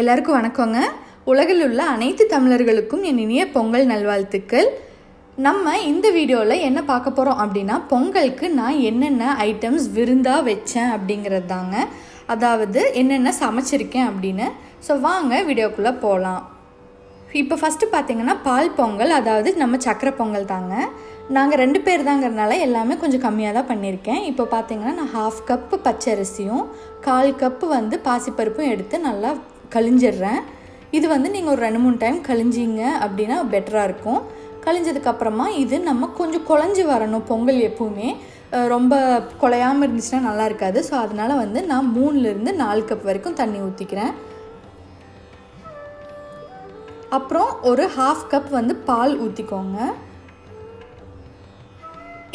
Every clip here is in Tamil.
எல்லாருக்கும் வணக்கங்க. உலகில் உள்ள அனைத்து தமிழர்களுக்கும் என் இனிய பொங்கல் நல்வாழ்த்துக்கள். நம்ம இந்த வீடியோவில் என்ன பார்க்க போகிறோம் அப்படின்னா பொங்கலுக்கு நான் என்னென்ன ஐட்டம்ஸ் விருந்தாக வச்சேன் அப்படிங்கிறது தாங்க. அதாவது என்னென்ன சமைச்சிருக்கேன் அப்படின்னு. ஸோ வாங்க வீடியோக்குள்ளே போகலாம் இப்போ ஃபஸ்ட்டு பார்த்தீங்கன்னா பால் பொங்கல் அதாவது நம்ம சக்கரை பொங்கல் தாங்க. நாங்கள் ரெண்டு பேர் தாங்கிறதுனால எல்லாமே கொஞ்சம் கம்மியாக தான் பண்ணியிருக்கேன். இப்போ பார்த்தீங்கன்னா நான் ஹாஃப் கப்பு பச்சரிசியும் கால் கப்பு வந்து பாசிப்பருப்பும் எடுத்து நல்லா கழிஞ்சிடுறேன். இது வந்து நீங்கள் ஒரு ரெண்டு மூணு டைம் கழிஞ்சிங்க அப்படின்னா பெட்டராக இருக்கும். கழிஞ்சதுக்கப்புறமா இது நம்ம கொஞ்சம் குழஞ்சி வரணும் பொங்கல் எப்பவுமே. ரொம்ப குழையாமல் இருந்துச்சுன்னா நல்லா இருக்காது. ஸோ அதனால் வந்து நான் மூணுலேருந்து நாலு கப் வரைக்கும் தண்ணி ஊற்றிக்கிறேன் அப்புறம் ஒரு ஹாஃப் கப் வந்து பால் ஊற்றிக்கோங்க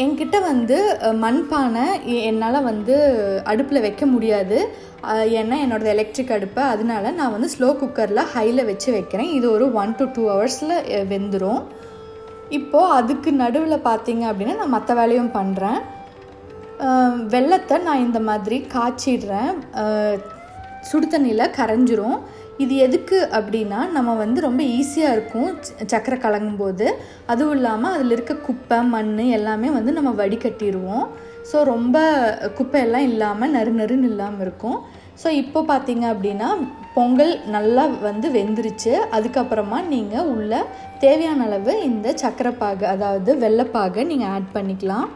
என்கிட்ட வந்து மண்பானை என்னால் வந்து அடுப்பில் வைக்க முடியாது. ஏன்னா என்னோடது எலக்ட்ரிக் அடுப்பு. அதனால நான் வந்து ஸ்லோ குக்கரில் ஹையில் வச்சு வைக்கிறேன். இது ஒரு ஒன் டு டூ ஹவர்ஸில் வெந்துடும் இப்போது அதுக்கு நடுவில் பார்த்தீங்க அப்படின்னா நான் மற்ற வேலையும் பண்ணுறேன் வெள்ளத்தை நான் இந்த மாதிரி காய்ச்சிடுறேன். சுடு தண்ணியில் கரைஞ்சிரும். இது எதுக்கு அப்படின்னா நம்ம வந்து ரொம்ப ஈஸியாக இருக்கும் ச- சக்கரை கலங்கும் போது அதுவும் இல்லாமல் அதில் இருக்க குப்பை மண் எல்லாமே வந்து நம்ம வடிகட்டிடுவோம் ஸோ ரொம்ப குப்பையெல்லாம் இல்லாமல் நறு நறுன்னு இல்லாமல் இருக்கும். ஸோ இப்போ பார்த்தீங்க அப்படின்னா பொங்கல் நல்லா வந்து வெந்துருச்சு. அதுக்கப்புறமா நீங்கள் உள்ள தேவையான அளவு இந்த சக்கரைப்பாகு அதாவது வெள்ளைப்பாகை நீங்கள் ஆட் பண்ணிக்கலாம்.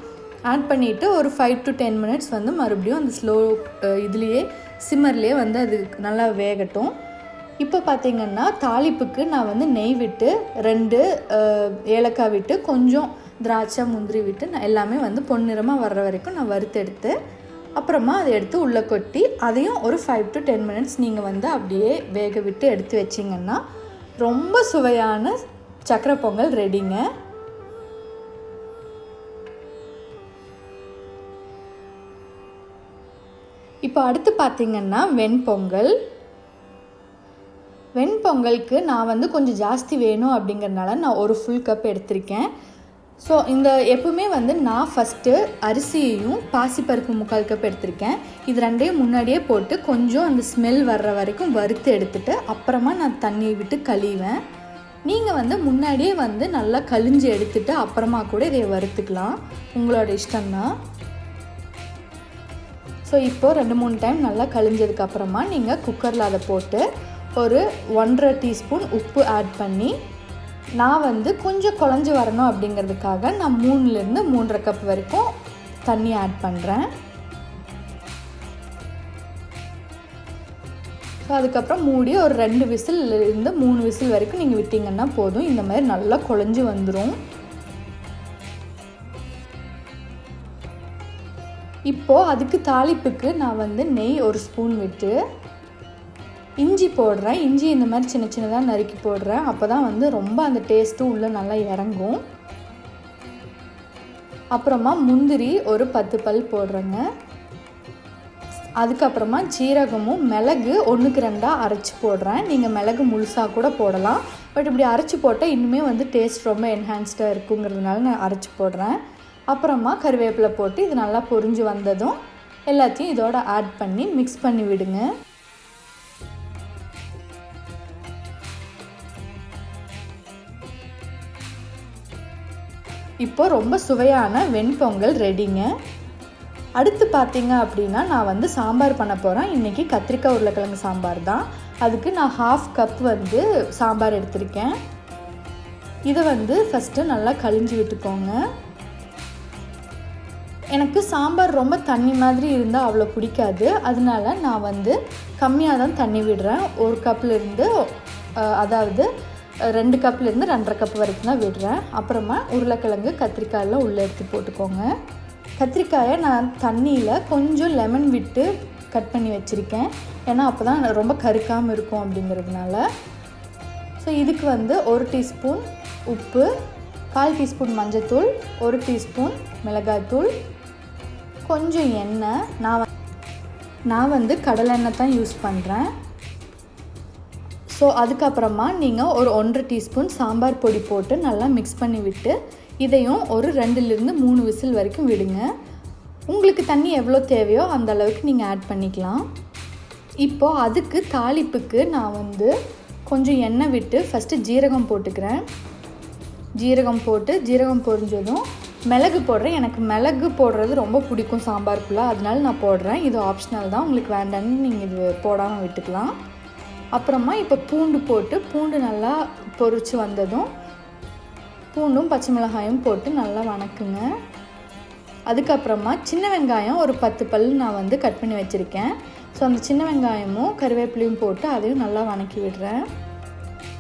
ஆட் பண்ணிவிட்டு ஒரு ஃபைவ் டு டென் மினிட்ஸ் வந்து மறுபடியும் அந்த ஸ்லோ இதுலேயே சிம்மர்லேயே வந்து அது நல்லா வேகட்டும். இப்போ பார்த்தீங்கன்னா தாளிப்புக்கு நான் வந்து நெய் விட்டு ரெண்டு ஏலக்காய் விட்டு கொஞ்சம் திராட்சை முந்திரி விட்டு நான் எல்லாமே வந்து பொன்னிறமாக வர்ற வரைக்கும் நான் வறுத்தெடுத்து அப்புறமா அதை எடுத்து உள்ளே கொட்டி அதையும் ஒரு ஃபைவ் டு டென் மினிட்ஸ் நீங்கள் வந்து அப்படியே வேக விட்டு எடுத்து வச்சிங்கன்னா ரொம்ப சுவையான சக்கரை பொங்கல் ரெடிங்க. இப்போ அடுத்து பார்த்தீங்கன்னா வெண்பொங்கல் வெண்பொங்கலுக்கு நான் வந்து கொஞ்சம் ஜாஸ்தி வேணும் அப்படிங்கறனால நான் ஒரு ஃபுல் கப் எடுத்திருக்கேன். ஸோ இந்த எப்பவுமே வந்து நான் ஃபஸ்ட்டு அரிசியையும் பாசிப்பருப்பு முக்கால் கப் எடுத்திருக்கேன். இது ரெண்டையும் முன்னாடியே போட்டு கொஞ்சம் அந்த ஸ்மெல் வர்ற வரைக்கும் வறுத்து எடுத்துட்டு அப்புறமா நான் தண்ணியை விட்டு கழுவேன் நீங்கள் வந்து முன்னாடியே வந்து நல்லா கழிஞ்சு எடுத்துட்டு அப்புறமா கூட இதை வறுத்துக்கலாம். உங்களோட இஷ்டம்தான். ஸோ இப்போது ரெண்டு மூணு டைம் நல்லா கழிஞ்சதுக்கப்புறமா நீங்கள் குக்கரில் அதை போட்டு ஒரு ஒன்றரை டீஸ்பூன் உப்பு ஆட் பண்ணி நான் வந்து கொஞ்சம் குழஞ்சி வரணும் அப்படிங்கிறதுக்காக நான் மூணுலேருந்து மூன்றரை கப் வரைக்கும் தண்ணி ஆட் பண்ணுறேன் ஸோ அதுக்கப்புறம் மூடி ஒரு ரெண்டு விசில் இருந்து மூணு விசில் வரைக்கும் நீங்கள் விட்டிங்கன்னா போதும். இந்த மாதிரி நல்லா குழஞ்சி வந்துடும் இப்போது அதுக்கு தாளிப்புக்கு நான் வந்து நெய் ஒரு ஸ்பூன் விட்டு இஞ்சி போடுறேன். இஞ்சி இந்த மாதிரி சின்ன சின்னதாக நறுக்கி போடுறேன். அப்போ தான் வந்து ரொம்ப அந்த டேஸ்ட்டும் உள்ளே நல்லா இறங்கும். அப்புறமா முந்திரி ஒரு பத்து பல் போடுறேங்க. அதுக்கப்புறமா சீரகமும் மிளகு ஒன்றுக்கு ரெண்டாக அரைச்சி போடுறேன். நீங்கள் மிளகு முழுசாக கூட போடலாம். பட் இப்படி அரைச்சி போட்டால் இன்னுமே வந்து டேஸ்ட் ரொம்ப என்ஹான்ஸ்டாக இருக்குங்கிறதுனால நான் அரைச்சி போடுறேன். அப்புறமா கருவேப்பிலை போட்டு இது நல்லா பொரிஞ்சு வந்ததும் எல்லாத்தையும் இதோட ஆட் பண்ணி மிக்ஸ் பண்ணி விடுங்க. இப்போ ரொம்ப சுவையான வெண்பொங்கல் ரெடிங்க அடுத்து பார்த்தீங்க அப்படின்னா நான் வந்து சாம்பார் பண்ண போகிறேன் இன்றைக்கி கத்திரிக்காய் உருளைக்கிழங்கு சாம்பார் தான். அதுக்கு நான் ஹாஃப் கப் வந்து சாம்பார் எடுத்திருக்கேன். இதை வந்து ஃபஸ்ட்டு நல்லா கழிஞ்சு விட்டுக்கோங்க. எனக்கு சாம்பார் ரொம்ப தண்ணி மாதிரி இருந்தால் அவ்வளோ பிடிக்காது. அதனால நான் வந்து கம்மியாக தான் தண்ணி விடுறேன். ஒரு கப்லேருந்து அதாவது ரெண்டு கப்லேருந்து ரெண்டரை கப் வரைக்கும் தான் விடுறேன். அப்புறமா உருளைக்கிழங்கு கத்திரிக்காயெல்லாம் உள்ளே எடுத்து போட்டுக்கோங்க. கத்திரிக்காயை நான் தண்ணியில் கொஞ்சம் லெமன் விட்டு கட் பண்ணி வச்சுருக்கேன். ஏன்னா அப்போ தான் ரொம்ப கருக்காமல் இருக்கும் அப்படிங்கிறதுனால. ஸோ இதுக்கு வந்து ஒரு டீஸ்பூன் உப்பு கால் டீஸ்பூன் மஞ்சத்தூள் ஒரு டீஸ்பூன் மிளகாய்த்தூள் கொஞ்சம் எண்ணெய். நான் நான் வந்து கடலெண்ணெய் தான் யூஸ் பண்ணுறேன் ஸோ அதுக்கப்புறமா நீங்கள் ஒரு ஒன்றரை டீஸ்பூன் சாம்பார் பொடி போட்டு நல்லா மிக்ஸ் பண்ணி விட்டு இதையும் ஒரு ரெண்டுலேருந்து மூணு விசில் வரைக்கும் விடுங்க. உங்களுக்கு தண்ணி எவ்வளோ தேவையோ அந்த அளவுக்கு நீங்கள் ஆட் பண்ணிக்கலாம். இப்போது அதுக்கு தாளிப்புக்கு நான் வந்து கொஞ்சம் எண்ணெய் விட்டு ஃபஸ்ட்டு ஜீரகம் போட்டுக்கிறேன். ஜீரகம் போட்டு ஜீரகம் பொரிஞ்சதும் மிளகு போடுறேன். எனக்கு மிளகு போடுறது ரொம்ப பிடிக்கும் சாம்பாருக்குள்ளே. அதனால நான் போடுறேன். இது ஆப்ஷனல் தான். உங்களுக்கு வேண்டான்னு நீங்கள் இது போடாமல் விட்டுக்கலாம். அப்புறமா இப்போ பூண்டு போட்டு பூண்டு நல்லா பொரிச்சு வந்ததும் பூண்டும் பச்சை மிளகாயும் போட்டு நல்லா வணக்குங்க. அதுக்கப்புறமா சின்ன வெங்காயம் ஒரு பத்து பல் நான் வந்து கட் பண்ணி வச்சுருக்கேன். ஸோ அந்த சின்ன வெங்காயமும் கருவேப்பிலையும் போட்டு அதையும் நல்லா வணக்கி விடுறேன்.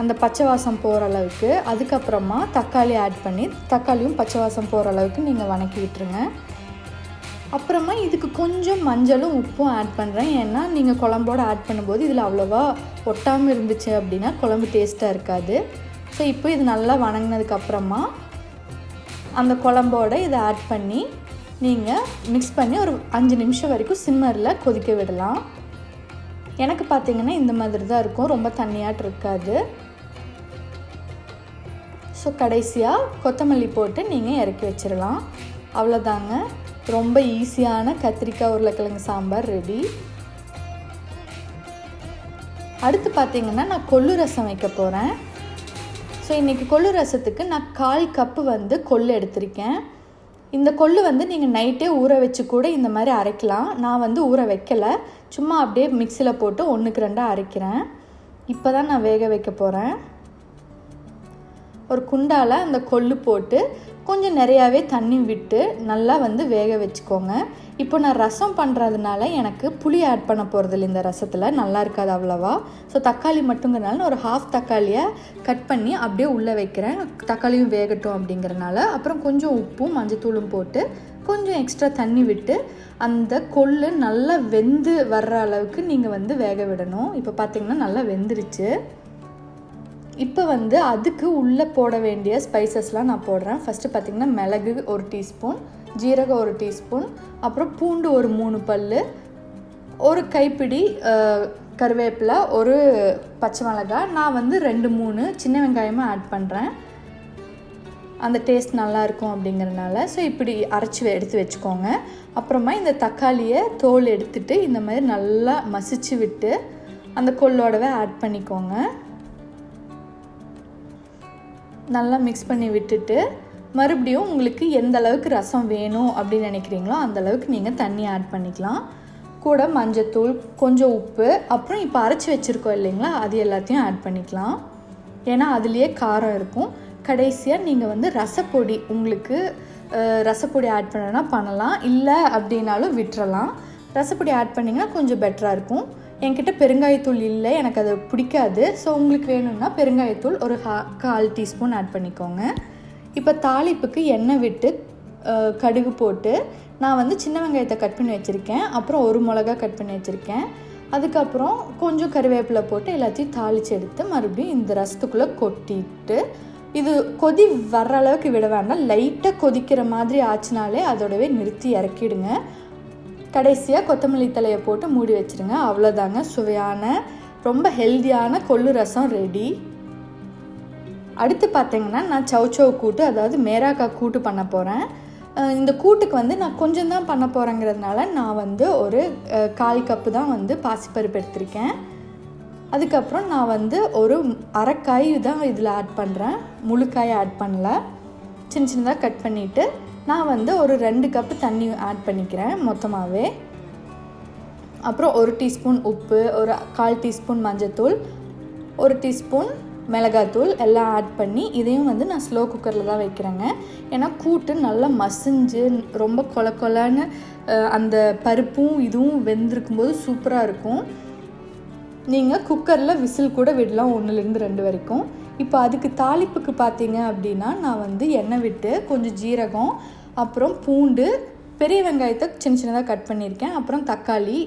அந்த பச்சை வாசம் போகிற அளவுக்கு. அதுக்கப்புறமா தக்காளி ஆட் பண்ணி தக்காளியும் பச்சை வாசம் போகிற அளவுக்கு நீங்கள் வணக்கி விட்டுருங்க. அப்புறமா இதுக்கு கொஞ்சம் மஞ்சளும் உப்பும் ஆட் பண்ணுறேன் ஏன்னா நீங்கள் குழம்போடு ஆட் பண்ணும்போது இதில் அவ்வளோவா ஒட்டாமல் இருந்துச்சு அப்படின்னா குழம்பு டேஸ்ட்டாக இருக்காது. ஸோ இப்போ இது நல்லா வணங்கினதுக்கப்புறமா அந்த குழம்போட இதை ஆட் பண்ணி நீங்கள் மிக்ஸ் பண்ணி ஒரு அஞ்சு நிமிஷம் வரைக்கும் சிம்மரில் கொதிக்க விடலாம். எனக்கு பார்த்தீங்கன்னா இந்த மாதிரி தான் இருக்கும். ரொம்ப தண்ணியாட்டு இருக்காது. ஸோ கடைசியாக கொத்தமல்லி போட்டு நீங்கள் இறக்கி வச்சிடலாம் அவ்வளோதாங்க. ரொம்ப ஈஸியான கத்திரிக்காய் உருளைக்கிழங்கு சாம்பார் ரெடி அடுத்து பார்த்தீங்கன்னா நான் கொள்ளு ரசம் வைக்க போகிறேன் ஸோ இன்றைக்கி கொள்ளு ரசத்துக்கு நான் கால் கப்பு வந்து கொள்ளு எடுத்திருக்கேன். இந்த கொள்ளு வந்து நீங்கள் நைட்டே ஊற வச்சு கூட இந்த மாதிரி அரைக்கலாம். நான் வந்து ஊற வைக்கலை. சும்மா அப்படியே மிக்சியில் போட்டு ஒன்றுக்கு ரெண்டாக அரைக்கிறேன். இப்போ தான் நான் வேக வைக்க போகிறேன் ஒரு குண்டால் அந்த கொள்ளு போட்டு கொஞ்சம் நிறையாவே தண்ணி விட்டு நல்லா வந்து வேக வச்சுக்கோங்க. இப்போ நான் ரசம் பண்ணுறதுனால எனக்கு புளி ஆட் பண்ண போகிறதில்ல இந்த ரசத்தில் நல்லா இருக்காது அவ்வளோவா. ஸோ தக்காளி மட்டுங்கிறனால நான் ஒரு ஹாஃப் தக்காளியை கட் பண்ணி அப்படியே உள்ளே வைக்கிறேன். தக்காளியும் வேகட்டும் அப்படிங்கிறனால அப்புறம் கொஞ்சம் உப்பும் மஞ்சத்தூளும் போட்டு கொஞ்சம் எக்ஸ்ட்ரா தண்ணி விட்டு அந்த கொள்ளு நல்லா வெந்து வர்ற அளவுக்கு நீங்கள் வந்து வேக விடணும். இப்போ பார்த்திங்கன்னா நல்லா வெந்துருச்சு. இப்போ வந்து அதுக்கு உள்ளே போட வேண்டிய ஸ்பைசஸ்லாம் நான் போடுறேன். ஃபஸ்ட்டு பார்த்திங்கன்னா மிளகு ஒரு டீஸ்பூன் ஜீரகம் ஒரு டீஸ்பூன் அப்புறம் பூண்டு ஒரு மூணு பல் ஒரு கைப்பிடி கருவேப்பிலை ஒரு பச்சை மிளகாய். நான் வந்து ரெண்டு மூணு சின்ன வெங்காயமாக ஆட் பண்ணுறேன் அந்த டேஸ்ட் நல்லாயிருக்கும் அப்படிங்கிறனால. ஸோ இப்படி அரைச்சி எடுத்து வச்சுக்கோங்க. அப்புறமா இந்த தக்காளியை தோல் எடுத்துட்டு இந்த மாதிரி நல்லா மசிச்சு விட்டு அந்த கொள்ளோடவே ஆட் பண்ணிக்கோங்க. நல்லா மிக்ஸ் பண்ணி விட்டுட்டு மறுபடியும் உங்களுக்கு எந்த அளவுக்கு ரசம் வேணும் அப்படின்னு நினைக்கிறீங்களோ அந்த அளவுக்கு நீங்கள் தண்ணி ஆட் பண்ணிக்கலாம். கூட மஞ்சத்தூள் கொஞ்சம் உப்பு அப்புறம் இப்போ அரைச்சி வச்சுருக்கோம் இல்லைங்களா அது எல்லாத்தையும் ஆட் பண்ணிக்கலாம். ஏன்னா அதுலேயே காரம் இருக்கும். கடைசியாக நீங்கள் வந்து ரசப்பொடி உங்களுக்கு ரசப்பொடி ஆட் பண்ணனா பண்ணலாம். இல்லை அப்படின்னாலும் விட்டுறலாம். ரசப்பொடி ஆட் பண்ணிங்கன்னா கொஞ்சம் பெட்டராக இருக்கும். என்கிட்ட பெருங்காயத்தூள் இல்லை எனக்கு அது பிடிக்காது. ஸோ உங்களுக்கு வேணும்னா பெருங்காயத்தூள் ஒரு ஹா கால் டீஸ்பூன் ஆட் பண்ணிக்கோங்க. இப்போ தாளிப்புக்கு எண்ணெய் விட்டு கடுகு போட்டு நான் வந்து சின்ன வெங்காயத்தை கட் பண்ணி வச்சுருக்கேன். அப்புறம் ஒரு மிளகா கட் பண்ணி வச்சுருக்கேன். அதுக்கப்புறம் கொஞ்சம் கருவேப்பிலை போட்டு எல்லாத்தையும் தாளித்து எடுத்து மறுபடியும் இந்த ரசத்துக்குள்ளே கொட்டிட்டு இது கொதி வர்ற அளவுக்கு விட வேண்டாம். லைட்டாக கொதிக்கிற மாதிரி ஆச்சுனாலே அதோடவே நிறுத்தி இறக்கிடுங்க. கடைசியாக கொத்தமல்லி தலையை போட்டு மூடி வச்சுருங்க. அவ்வளோதாங்க சுவையான ரொம்ப ஹெல்த்தியான கொள்ளு ரசம் ரெடி அடுத்து பார்த்தீங்கன்னா நான் சவுச்சவ் கூட்டு அதாவது மேராக்காய் கூட்டு பண்ண போகிறேன் இந்த கூட்டுக்கு வந்து நான் கொஞ்சம் தான் பண்ண போகிறேங்கிறதுனால நான் வந்து ஒரு கால் கப்பு தான் வந்து பாசிப்பருப்பு எடுத்திருக்கேன். அதுக்கப்புறம் நான் வந்து ஒரு அரைக்காய் தான் இதில் ஆட் பண்ணுறேன் முழுக்காய் ஆட் பண்ணல. சின்ன சின்னதாக கட் பண்ணிவிட்டு நான் வந்து ஒரு ரெண்டு கப்பு தண்ணி ஆட் பண்ணிக்கிறேன் மொத்தமாகவே அப்புறம் ஒரு டீஸ்பூன் உப்பு ஒரு கால் டீஸ்பூன் மஞ்சத்தூள் ஒரு டீஸ்பூன் மிளகாத்தூள் எல்லாம் ஆட் பண்ணி இதையும் வந்து நான் ஸ்லோ குக்கரில் தான் வைக்கிறேங்க. ஏன்னா கூட்டு நல்லா மசிஞ்சு ரொம்ப கொல கொலன்னு அந்த பருப்பும் இதுவும் வெந்திருக்கும் போது சூப்பராக இருக்கும் நீங்கள் குக்கரில் விசில் கூட விடலாம் ஒன்றுலேருந்து ரெண்டு வரைக்கும். இப்போ அதுக்கு தாளிப்புக்கு பார்த்தீங்க அப்படின்னா நான் வந்து எண்ணெய் விட்டு கொஞ்சம் ஜீரகம் அப்புறம் பூண்டு பெரிய வெங்காயத்தை சின்ன சின்னதாக கட் பண்ணியிருக்கேன். அப்புறம் தக்காளி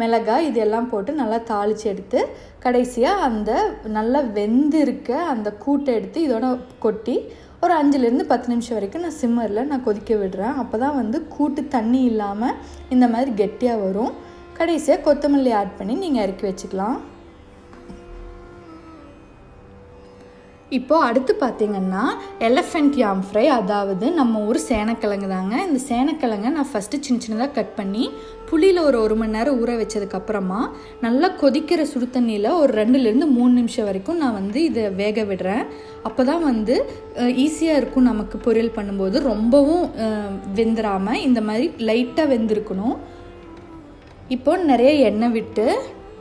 மிளகாய் இதெல்லாம் போட்டு நல்லா தாளித்து எடுத்து கடைசியாக அந்த நல்லா வெந்து இருக்க அந்த கூட்டை எடுத்து இதோட கொட்டி ஒரு அஞ்சுலேருந்து பத்து நிமிஷம் வரைக்கும் நான் சிம்மரில் நான் கொதிக்க விடுறேன். அப்போ தான் வந்து கூட்டு தண்ணி இல்லாமல் இந்த மாதிரி கெட்டியாக வரும். கடைசியாக கொத்தமல்லி ஆட் பண்ணி நீங்கள் இறக்கி வச்சுக்கலாம். இப்போது அடுத்து பார்த்தீங்கன்னா எலஃபெண்ட் யாம் ஃப்ரை அதாவது நம்ம ஊர் சேனக்கிழங்கு தாங்க. இந்த சேனக்கிழங்கை நான் ஃபஸ்ட்டு சின்ன சின்னதாக கட் பண்ணி புளியில் ஒரு ஒரு மணி நேரம் ஊற வச்சதுக்கப்புறமா நல்லா கொதிக்கிற சுடு தண்ணியில் ஒரு ரெண்டுலேருந்து மூணு நிமிஷம் வரைக்கும் நான் வந்து இதை வேக விடுறேன். அப்போ தான் வந்து ஈஸியாக இருக்கும் நமக்கு பொரியல் பண்ணும்போது. ரொம்பவும் வெந்துடாமல் இந்த மாதிரி லைட்டாக வெந்திருக்கணும். இப்போ நிறைய எண்ணெய் விட்டு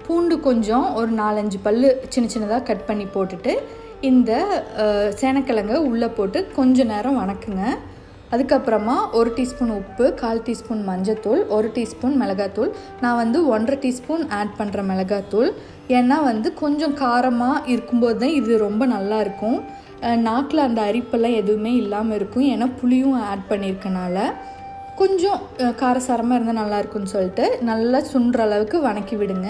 பூண்டு கொஞ்சம் ஒரு நாலஞ்சு பல் சின்ன சின்னதாக கட் பண்ணி போட்டுட்டு இந்த சேனக்கிழங்க உள்ளே போட்டு கொஞ்ச நேரம் வணக்குங்க. அதுக்கப்புறமா ஒரு டீஸ்பூன் உப்பு கால் டீஸ்பூன் மஞ்சத்தூள் ஒரு டீஸ்பூன் மிளகாத்தூள். நான் வந்து ஒன்றரை டீஸ்பூன் ஆட் பண்ணுற மிளகாத்தூள். ஏன்னா வந்து கொஞ்சம் காரமாக இருக்கும்போது தான் இது ரொம்ப நல்லாயிருக்கும் நாக்கில் அந்த அரிப்பெல்லாம் எதுவுமே இல்லாமல் இருக்கும். ஏன்னா புளியும் ஆட் பண்ணியிருக்கனால கொஞ்சம் காரசாரமாக இருந்தால் நல்லாயிருக்குன்னு சொல்லிட்டு நல்லா சுண்டுற அளவுக்கு வணக்கி விடுங்க.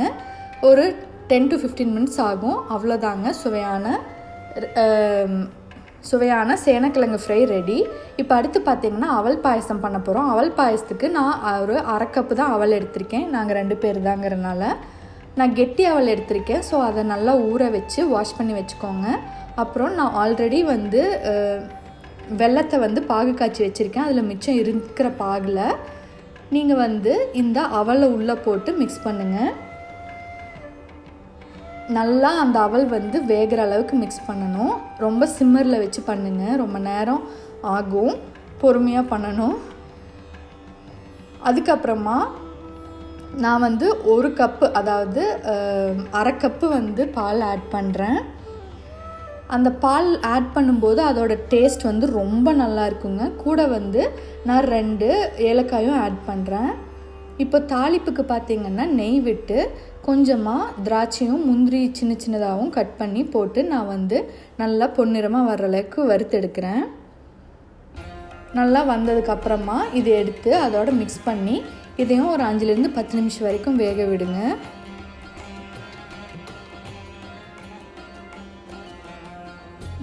ஒரு டென் டு ஃபிஃப்டீன் மினிட்ஸ் ஆகும். அவ்வளோதாங்க சுவையான சுவையான சேனக்கிழங்கு ஃப்ரை ரெடி இப்போ அடுத்து பார்த்திங்கன்னா அவல் பாயசம் பண்ண போகிறோம் அவல் பாயசத்துக்கு நான் ஒரு அரை கப்பு தான் அவல் எடுத்திருக்கேன். நாங்கள் ரெண்டு பேர் தாங்கிறனால நான் கெட்டி அவல் எடுத்திருக்கேன். ஸோ அதை நல்லா ஊற வச்சு வாஷ் பண்ணி வச்சுக்கோங்க. அப்புறம் நான் ஆல்ரெடி வந்து வெள்ளத்தை வந்து பாகு காய்ச்சி வச்சுருக்கேன். அதில் மிச்சம் இருக்கிற பாகில் நீங்கள் வந்து இந்த அவலை உள்ளே போட்டு மிக்ஸ் பண்ணுங்கள் நல்லா அந்த அவல் வந்து வேகிற அளவுக்கு மிக்ஸ் பண்ணணும். ரொம்ப சிம்மரில் வச்சு பண்ணுங்கள் ரொம்ப நேரம் ஆகும். பொறுமையாக பண்ணணும். அதுக்கப்புறமா நான் வந்து ஒரு கப்பு அதாவது அரை கப்பு வந்து பால் ஆட் பண்ணுறேன் அந்த பால் ஆட் பண்ணும்போது அதோட டேஸ்ட் வந்து ரொம்ப நல்லா இருக்குங்க. கூட வந்து நான் ரெண்டு ஏலக்காயும் ஆட் பண்ணுறேன் இப்போ தாளிப்புக்கு பார்த்திங்கன்னா நெய் விட்டு கொஞ்சமாக திராட்சையும் முந்திரி சின்ன சின்னதாகவும் கட் பண்ணி போட்டு நான் வந்து நல்லா பொன்னிறமாக வர்ற அளவுக்கு வறுத்தெடுக்கிறேன். நல்லா வந்ததுக்கப்புறமா இதை எடுத்து அதோட மிக்ஸ் பண்ணி இதையும் ஒரு அஞ்சுலேருந்து பத்து நிமிஷம் வரைக்கும் வேக விடுங்க.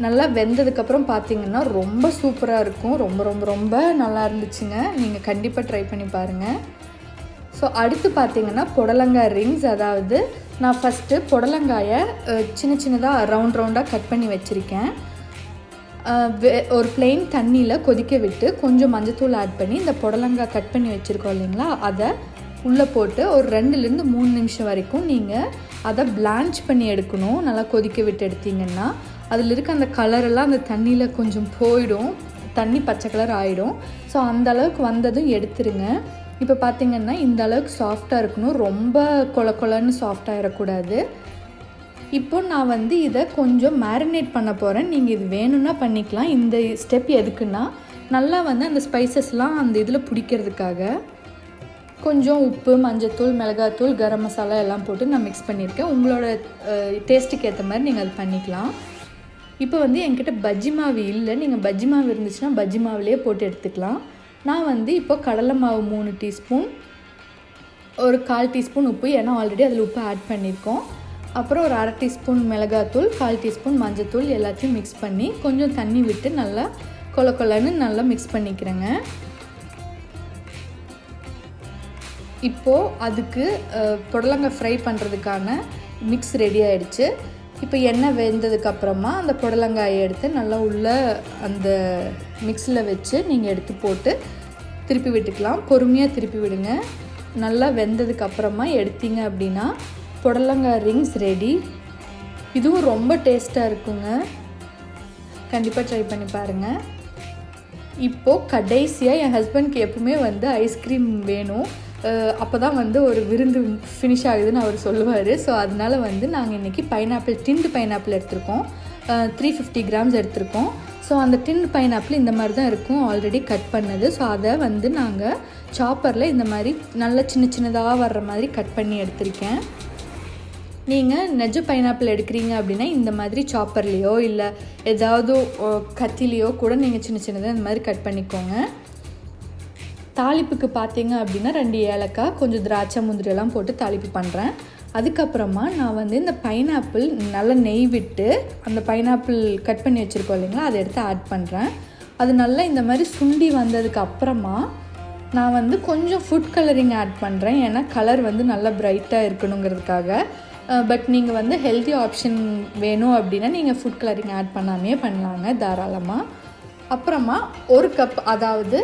நல்லா வெந்ததுக்கப்புறம் பார்த்தீங்கன்னா ரொம்ப சூப்பராக இருக்கும். ரொம்ப ரொம்ப ரொம்ப நல்லா இருந்துச்சுங்க. நீங்கள் கண்டிப்பாக ட்ரை பண்ணி பாருங்கள் ஸோ அடுத்து பார்த்தீங்கன்னா புடலங்காய் ரிங்ஸ் அதாவது நான் ஃபஸ்ட்டு புடலங்காயை சின்ன சின்னதாக ரவுண்ட் ரவுண்டாக கட் பண்ணி வச்சுருக்கேன். ஒரு பிளெயின் தண்ணியில் கொதிக்க விட்டு கொஞ்சம் மஞ்சத்தூள் ஆட் பண்ணி இந்த புடலங்காய் கட் பண்ணி வச்சுருக்கோம் இல்லைங்களா? அதை உள்ளே போட்டு ஒரு ரெண்டுலேருந்து மூணு நிமிஷம் வரைக்கும் நீங்கள் அதை பிளான்ச் பண்ணி எடுக்கணும். நல்லா கொதிக்க விட்டு எடுத்திங்கன்னா அதில் இருக்க அந்த கலரெல்லாம் அந்த தண்ணியில் கொஞ்சம் போயிடும். தண்ணி பச்சை கலர் ஆகிடும் ஸோ அந்த அளவுக்கு வந்ததும் எடுத்துருங்க. இப்போ பார்த்திங்கன்னா இந்த அளவுக்கு சாஃப்டாக இருக்கணும். ரொம்ப கொல கொலன்னு சாஃப்டாக இப்போ நான் வந்து இதை கொஞ்சம் மேரினேட் பண்ண போகிறேன் நீங்கள் இது வேணும்னா பண்ணிக்கலாம். இந்த ஸ்டெப் எதுக்குன்னா நல்லா வந்து அந்த ஸ்பைசஸ்லாம் அந்த இதில் பிடிக்கிறதுக்காக கொஞ்சம் உப்பு மஞ்சத்தூள் மிளகாத்தூள் கரம் மசாலா எல்லாம் போட்டு நான் மிக்ஸ் பண்ணியிருக்கேன். உங்களோட டேஸ்ட்டுக்கு ஏற்ற மாதிரி நீங்கள் அது பண்ணிக்கலாம். இப்போ வந்து என்கிட்ட பஜ்ஜி மாவு இல்லை. நீங்கள் பஜ்ஜி மாவு இருந்துச்சுன்னா பஜ்ஜி மாவுலேயே போட்டு எடுத்துக்கலாம். நான் வந்து இப்போ கடலை மாவு மூணு டீஸ்பூன் ஒரு கால் டீஸ்பூன் உப்பு ஏன்னா ஆல்ரெடி அதில் உப்பு ஆட் பண்ணியிருக்கோம். அப்புறம் ஒரு அரை டீஸ்பூன் மிளகாத்தூள் கால் டீஸ்பூன் மஞ்சத்தூள் எல்லாத்தையும் மிக்ஸ் பண்ணி கொஞ்சம் தண்ணி விட்டு நல்லா கொல கொலன்னு நல்லா மிக்ஸ் பண்ணிக்கிறேங்க. இப்போது அதுக்கு புடலங்காய் ஃப்ரை பண்ணுறதுக்கான மிக்ஸ் ரெடி ஆகிடுச்சு இப்போ எண்ணெய் வெந்ததுக்கப்புறமா அந்த புடலங்காயை எடுத்து நல்லா உள்ள அந்த மிக்ஸில் வச்சு நீங்கள் எடுத்து போட்டு திருப்பி விட்டுக்கலாம். பொறுமையாக திருப்பி விடுங்க. நல்லா வெந்ததுக்கப்புறமா எடுத்தீங்க அப்படின்னா புடலங்காய் ரிங்ஸ் ரெடி இதுவும் ரொம்ப டேஸ்ட்டாக இருக்குங்க. கண்டிப்பாக ட்ரை பண்ணி பாருங்கள் இப்போது கடைசியாக என் ஹஸ்பண்ட்க்கு எப்பவுமே வந்து ஐஸ்கிரீம் வேணும். அப்போ தான் வந்து ஒரு விருந்து ஃபினிஷ் ஆகுதுன்னு அவர் சொல்லுவார். ஸோ அதனால் வந்து நாங்கள் இன்றைக்கி பைனாப்பிள் டிண்டு பைனாப்பிள் எடுத்திருக்கோம். த்ரீ ஃபிஃப்டி கிராம்ஸ் எடுத்திருக்கோம். ஸோ அந்த டின் பைனாப்பிள் இந்த மாதிரி தான் இருக்கும். ஆல்ரெடி கட் பண்ணது. ஸோ அதை வந்து நாங்கள் சாப்பரில் இந்த மாதிரி நல்ல சின்ன சின்னதாக வர்ற மாதிரி கட் பண்ணி எடுத்திருக்கேன். நீங்கள் நெஜ பைனாப்பிள் எடுக்கிறீங்க அப்படின்னா இந்த மாதிரி சாப்பர்லேயோ இல்லை ஏதாவது கத்திலேயோ கூட நீங்கள் சின்ன சின்னதாக இந்த மாதிரி கட் பண்ணிக்கோங்க. தாளிப்புக்கு பார்த்தீங்க அப்படின்னா ரெண்டு ஏலக்காய் கொஞ்சம் திராட்சை முந்திரியெல்லாம் போட்டு தாளிப்பு பண்ணுறேன் அதுக்கப்புறமா நான் வந்து இந்த பைனாப்பிள் நல்லா நெய் விட்டு அந்த பைனாப்பிள் கட் பண்ணி வச்சுருக்கோம் இல்லைங்களா அதை எடுத்து ஆட் பண்ணுறேன் அது நல்லா இந்த மாதிரி சுண்டி வந்ததுக்கு அப்புறமா நான் வந்து கொஞ்சம் ஃபுட் கலரிங் ஆட் பண்ணுறேன் ஏன்னா கலர் வந்து நல்லா ப்ரைட்டாக இருக்கணுங்கிறதுக்காக. பட் நீங்கள் வந்து ஹெல்தி ஆப்ஷன் வேணும் அப்படின்னா நீங்கள் ஃபுட் கலரிங் ஆட் பண்ணாமே பண்ணலாங்க தாராளமாக அப்புறமா ஒரு கப் அதாவது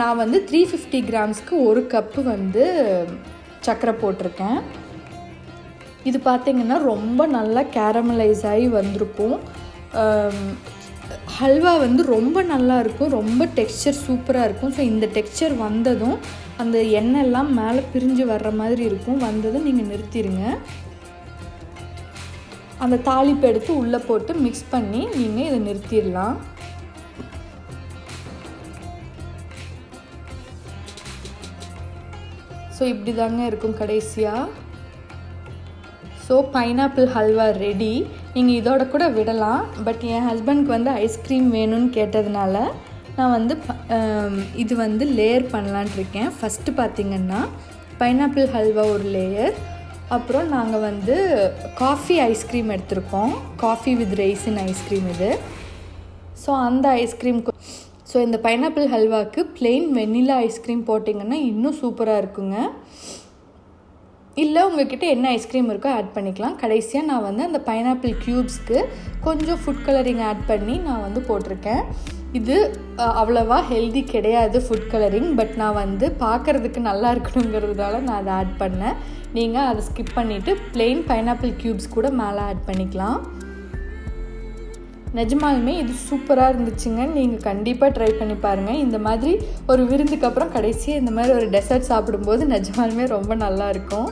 நான் வந்து த்ரீ ஃபிஃப்டி கிராம்ஸ்க்கு ஒரு கப்பு வந்து சர்க்கரை போட்டிருக்கேன். இது பார்த்திங்கன்னா ரொம்ப நல்லா கேரமலைஸ் ஆகி வந்திருக்கும். ஹல்வா வந்து ரொம்ப நல்லா இருக்கும் ரொம்ப டெக்ஸ்சர் சூப்பராக இருக்கும். ஸோ இந்த டெக்ஸ்சர் வந்ததும் அந்த எண்ணெய் எல்லாம் மேலே பிரிஞ்சு வர்ற மாதிரி இருக்கும். வந்ததும் நீங்கள் நிறுத்திடுங்க அந்த தாளிப்பு எடுத்து உள்ளே போட்டு மிக்ஸ் பண்ணி நீங்கள் இதை நிறுத்திடலாம். ஸோ இப்படி தாங்க இருக்கும் கடைசியாக ஸோ பைனாப்பிள் ஹல்வா ரெடி நீங்கள் இதோட கூட விடலாம். பட் என் ஹஸ்பண்ட்க்கு வந்து ஐஸ்கிரீம் வேணும்னு கேட்டதுனால நான் வந்து ப- இது வந்து லேயர் பண்ணலான்ட்டு இருக்கேன். ஃபஸ்ட்டு பார்த்தீங்கன்னா பைனாப்பிள் ஹல்வா ஒரு லேயர் அப்புறம் நாங்கள் வந்து காஃபி ஐஸ்கிரீம் எடுத்திருக்கோம். Coffee with raisin ice cream இது. ஸோ அந்த ஐஸ்கிரீம் ஸோ இந்த பைனாப்பிள் ஹல்வாக்கு பிளெயின் வெண்ணிலா ஐஸ்கிரீம் போட்டிங்கன்னா இன்னும் சூப்பராக இருக்குங்க. இல்லை உங்ககிட்ட என்ன ஐஸ்கிரீம் இருக்கோ ஆட் பண்ணிக்கலாம். கடைசியாக நான் வந்து அந்த பைனாப்பிள் க்யூப்ஸ்க்கு கொஞ்சம் ஃபுட் கலரிங் ஆட் பண்ணி நான் வந்து போட்டிருக்கேன். இது அவ்வளோவா ஹெல்தி கிடையாது ஃபுட் கலரிங் பட் நான் வந்து பார்க்குறதுக்கு நல்லா இருக்கணுங்கிறதுனால நான் அதை ஆட் பண்ணேன். நீங்கள் அதை ஸ்கிப் பண்ணிவிட்டு பிளெயின் பைனாப்பிள் க்யூப்ஸ் கூட மேலே ஆட் பண்ணிக்கலாம். நிஜமாலுமே இது சூப்பராக இருந்துச்சுங்க. நீங்கள் கண்டிப்பாக ட்ரை பண்ணி பாருங்கள் இந்த மாதிரி ஒரு விருந்துக்கு அப்புறம் கடைசியாக இந்த மாதிரி ஒரு டெசர்ட் சாப்பிடும்போது நிஜமாலுமே ரொம்ப நல்லா இருக்கும்.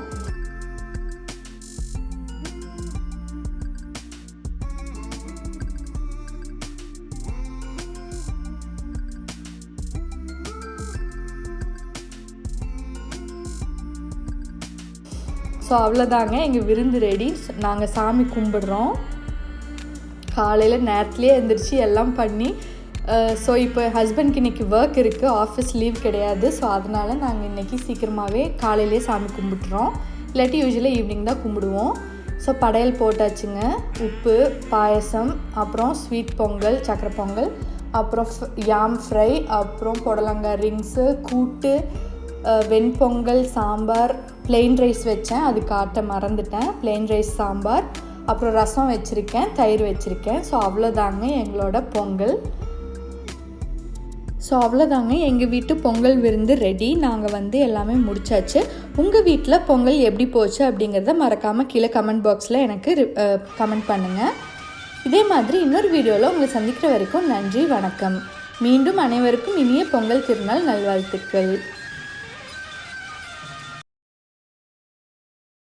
ஸோ அவ்வளோதாங்க எங்கள் விருந்து ரெடி நாங்கள் சாமி கும்பிடுறோம். காலையில் நேரத்துலேயே எழுந்திரிச்சு எல்லாம் பண்ணி ஸோ இப்போ ஹஸ்பண்ட்க்கு இன்றைக்கி ஒர்க் இருக்குது ஆஃபீஸ் லீவ் கிடையாது ஸோ அதனால் நாங்கள் இன்றைக்கி சீக்கிரமாகவே காலையிலே சாமி கும்பிட்றோம் இல்லாட்டி யூஸ்வலி ஈவினிங் தான் கும்பிடுவோம். ஸோ படையல் போட்டாச்சுங்க. உப்பு பாயசம் அப்புறம் ஸ்வீட் பொங்கல் சக்கரை பொங்கல் அப்புறம் ஃப்- யாம் ஃப்ரை அப்புறம் புடலங்காய் ரிங்ஸு கூட்டு வெண்பொங்கல் சாம்பார் plain ரைஸ் வச்சேன். அது காட்ட மறந்துட்டேன். ப்ளெயின் ரைஸ் சாம்பார் அப்புறம் ரசம் வச்சுருக்கேன் தயிர் வச்சுருக்கேன். ஸோ அவ்வளோதாங்க எங்களோட பொங்கல். ஸோ அவ்வளோதாங்க எங்கள் வீட்டு பொங்கல் விருந்து ரெடி நாங்கள் வந்து எல்லாமே முடிச்சாச்சு. உங்கள் வீட்டில் பொங்கல் எப்படி போச்சு அப்படிங்கிறத மறக்காமல் கீழே கமெண்ட் பாக்ஸில் எனக்கு கமெண்ட் பண்ணுங்கள் இதே மாதிரி இன்னொரு வீடியோவில் உங்களை சந்திக்கிற வரைக்கும் நன்றி வணக்கம். மீண்டும் அனைவருக்கும் இனிய பொங்கல் திருநாள் நல்வாழ்த்துக்கள்.